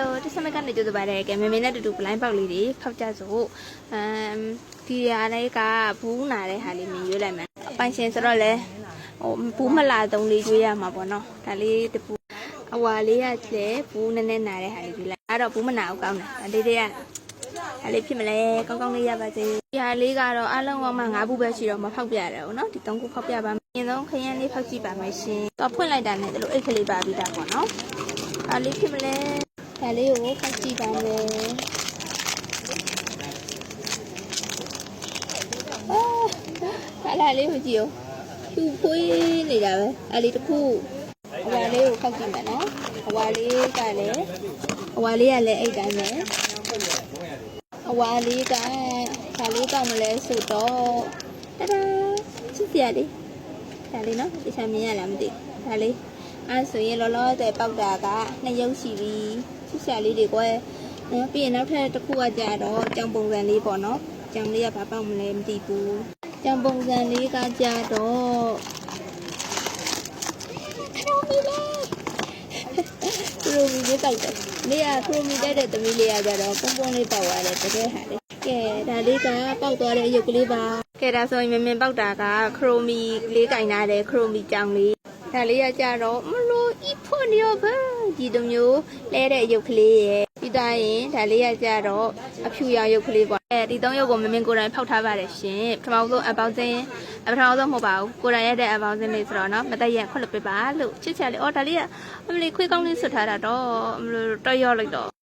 Hello တစမကနေကြိုးစားပါတယ်ကဲမမေနဲ့တူတူ blind ပေါက်လေးတွေဖောက်ကြစို့အမ်ဒီဟာလေးကဘူးနာတဲ့ဟာလေးမြင်ရွေးလိုက်မယ်အပိုင်ရှင်ဆိုတော့လေဟိုဘူးမလာသုံးလေးရွေးရမှာပေါ့နော်ဒါလေးတပူအဝါလေးကလည်းဘူးနည်းနည်းနာတဲ့ဟာလေးရွေးလိုက်အဲ့တော့ဘူးမနာအောင်ကောင်းတယ်ဒါလေးတွေကဒါလေးဖြစ်မလဲကောင်းကောင်းလေးရပါစေဒီဟာလေးကတော့အလုံးအောင်မှ၅ဘူးပဲရှိတော့မဖောက်ပြရတယ်ဟုတ်နော်ဒီ၃ခုဖောက်ပြပါမယ်အရင်ဆုံးခရမ်းလေးဖောက်ကြည့်ပါမယ်ရှင်တော့ဖွင့်လိုက်တာနဲ့ဒီလိုအိတ်ကလေးပါပြီးတာပေါ့နော်ဒါလေးဖြစ်မလဲ ဒါလေးကိုဖတ်ကြည့်ပါမယ်အာဒါလေးကိုကြည့်အောင်သူဖွေးနေတာပဲအဲ့ဒီတစ်ခုအဝါလေးကိုဖောက်ကြည့်မယ်နော်အဝါလေးကလည်းအဝါလေးကလည်းအဲ့တိုင်းပဲအဝါလေးကဒါလေးကောက်မလဲဆိုတော့တဒါချစ်စရာလေးဒါလေးနော်ဒီချမ်းမြင်ရလားမသိဘူးဒါလေးအဲ့ဆိုရင်လောလောဆယ်ပေါက်တာကနှစ်ရုပ်ရှိပြီ ချစ်စရာလေးတွေကွယ်နော်ပြီးရင်နောက်ထပ်တစ်ခုကကြတော့ကြောင်ပုံစံလေးပေါ့နော်ကြောင်လေးကဘာပေါက်မလဲမသိဘူးကြောင်ပုံစံလေးကကြတော့ခရိုမီလေးခရိုမီလေးပေါက်တယ်နေရခရိုမီတက်တဲ့သမီးလေးကကြတော့ပုံပုံလေးပေါက်သွားတယ်တကယ်ဟာလေကဲဒါလေးကပေါက်သွားတဲ့အရုပ်ကလေးပါကဲဒါဆိုရင်မမင်ပေါက်တာကခရိုမီလေးကင်ထားတဲ့ခရိုမီကြောင်လေး ဒါလေးကကြတော့မလို့ဤဖို့နေရောပဲဒီလိုမျိုးလဲတဲ့ရုပ်ကလေးရဲ့ပြီးသားရင်ဒါလေးကကြတော့အဖြူရောင်ရုပ်ကလေးပေါ့အဲဒီသုံးရုပ်ကိုမမင်းကိုယ်တိုင်ဖောက်ထားပါတယ်ရှင်ပထမဆုံးအပေါင်းစင်းပထမဆုံးမဟုတ်ပါဘူးကိုယ်တိုင်ရတဲ့အပေါင်းစင်းလေးဆိုတော့နော်မတက်ရခွတ်လို့ပြပါလို့ချစ်ချာလေးအော်ဒါလေးကအမလေးခွေးကောင်းလေးဆွထားတာတော့အမလို့တော့ရော့လိုက်တော့